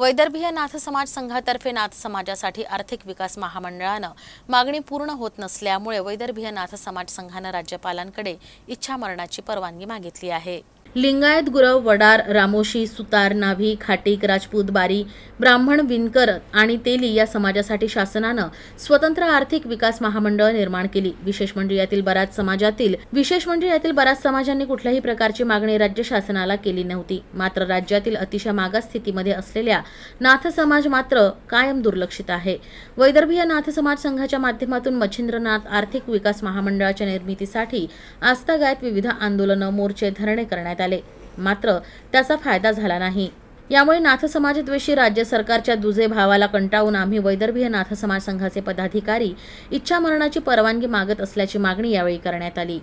वैदर्भीय नाथ समाज संघातर्फे नाथ समाजासाठी आर्थिक विकास महामंडळानं मागणी पूर्ण होत नसल्यामुळे वैदर्भीय नाथ समाज संघानं राज्यपालांकडे इच्छा मरणाची परवानगी मागितली आहे. लिंगायत गुरव वडार रामोशी सुतार नाभी खाटीक राजपूत बारी ब्राह्मण विणकर आणि तेली या समाजासाठी शासनानं स्वतंत्र आर्थिक विकास महामंडळ निर्माण केली. विशेष म्हणजे यातील बऱ्याच समाजातील विशेष म्हणजे यातील बऱ्याच समाजांनी कुठल्याही प्रकारची मागणी राज्य शासनाला केली नव्हती. मात्र राज्यातील अतिशय मागास स्थितीमध्ये असलेल्या नाथ समाज मात्र कायम दुर्लक्षित आहे. वैदर्भीय नाथ समाज संघाच्या माध्यमातून मच्छिंद्रनाथ आर्थिक विकास महामंडळाच्या निर्मितीसाठी आस्थागायत विविध आंदोलनं मोर्चे धरणे करण्यात आले. मात्र त्याचा फायदा झाला नाही. यामुळे नाथ समाजद्वेषी राज्य सरकारच्या दुजे भावाला कंटाळून आम्ही वैदर्भीय नाथ समाज संघाचे पदाधिकारी इच्छा मरणाची परवानगी मागत असल्याची मागणी यावेळी करण्यात आली.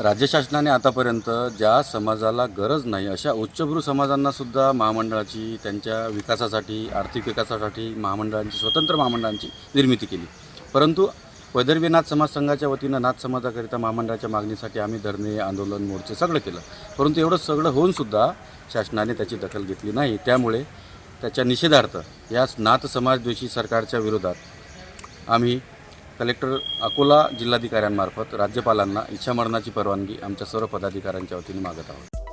राज्य शासनाने आतापर्यंत ज्या समाजाला गरज नाही अशा उच्चभ्रू समाजांना सुद्धा महामंडळाची त्यांच्या विकासासाठी आर्थिक विकासासाठी महामंडळांची स्वतंत्र महामंडळांची निर्मिती केली. परंतु वैदर्भी नाथ समाज संघाच्या वतीनं नाथ समाजाकरिता महामंडळाच्या मागणीसाठी आम्ही धरणे आंदोलन मोर्चे सगळं केलं. परंतु एवढं सगळं होऊनसुद्धा शासनाने त्याची दखल घेतली नाही. त्यामुळे त्याच्या निषेधार्थ या नाथ समाजद्वेषी सरकारच्या विरोधात आम्ही कलेक्टर अकोला जिल्हाधिकाऱ्यांमार्फत राज्यपालांना इच्छामरणाची परवानगी आमच्या सर्व पदाधिकाऱ्यांच्या वतीने मागत आहोत.